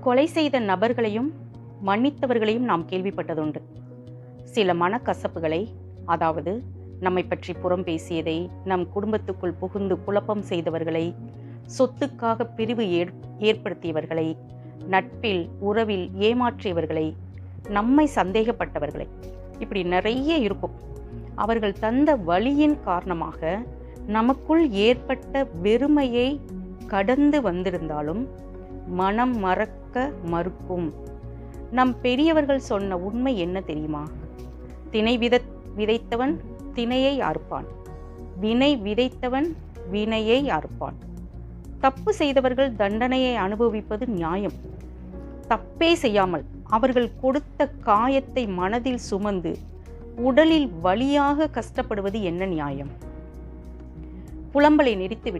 கொலை செய்த நபர்களையும் மன்னித்தவர்களையும் நாம் கேள்விப்பட்டதுண்டு. சில மனக்கசப்புகளை அதாவது நம்மை பற்றி புறம் பேசியதை நம் குடும்பத்துக்குள் புகுந்து குழப்பம் செய்தவர்களை சொத்துக்காக பிரிவு ஏற் ஏற்படுத்தியவர்களை நட்பில் உறவில் ஏமாற்றியவர்களை நம்மை சந்தேகப்பட்டவர்களை. இப்படி நிறைய இருக்கும். அவர்கள் தந்த வழியின் காரணமாக நமக்குள் ஏற்பட்ட வெறுமையை கடந்து வந்திருந்தாலும் மனம் மறக்க மறுக்கும். நம் பெரியவர்கள் சொன்ன உண்மை என்ன தெரியுமா? திணை வித விதைத்தவன் திணையை அறுப்பான். வினை விதைத்தவன் வினையை அறுப்பான். தப்பு செய்தவர்கள் தண்டனையை அனுபவிப்பது நியாயம். தப்பே செய்யாமல் அவர்கள் கொடுத்த காயத்தை மனதில் சுமந்து உடலில் வலியாக கஷ்டப்படுவது என்ன நியாயம்? புலம்பலை நிறுத்திவிட்டு